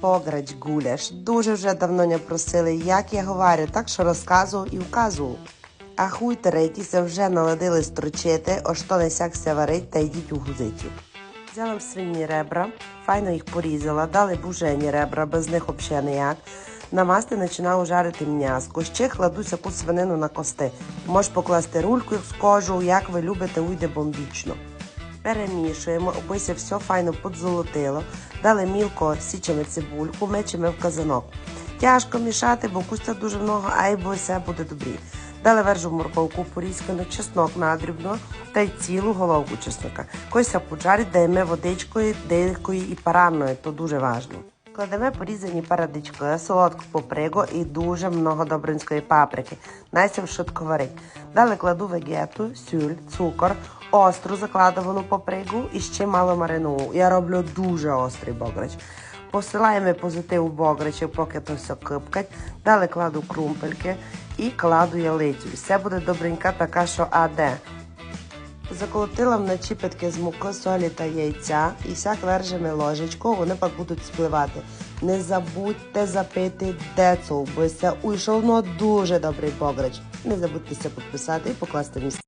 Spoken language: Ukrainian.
бограч гуляш. Дуже вже давно не просили, як я говорю, так що розказував і вказував. А хуйтеритіся вже наладили строчити, ось то не сякся варить та йдіть у гузицю. Взяла свині ребра, файно їх порізала, дали бужені ребра, без них взагалі ніяк. На масти починаю жарити м'яско. Ще кладу всяку свинину на кости. Можеш покласти рульку з кожу, як ви любите, уйде бомбічно. Перемішуємо, обися все файно подзолотило. Дали мілко січемо цибульку, мечемо в казанок. Тяжко мішати, бо кустя дуже много, а й бо все буде добрі. Дали вержу морковку порізкану, чеснок надрібно та й цілу головку чеснока. Кося поджарить, даємо водичкою, деякою і параною, то дуже важливо. Кладемо порізані парадички, солодку попригу і дуже много добринської паприки. Найсім швидко варить. Далі кладу вегету, сюль, цукор, остру закладовану попригу і ще мало маринову. Я роблю дуже острий бограч. Посилаємо позитив у бограчі, поки то все кипкать. Далі кладу крумпельки і кладу ялицю. Все буде добренька така, що аде. Заколотила вночі питки з муки, солі та яйця і сяк вержимо ложечку, вони будуть спливати. Не забудьте запити децл, бо це уйшов ну, дуже добрий бограч. Не забудьтеся підписати і покласти місце.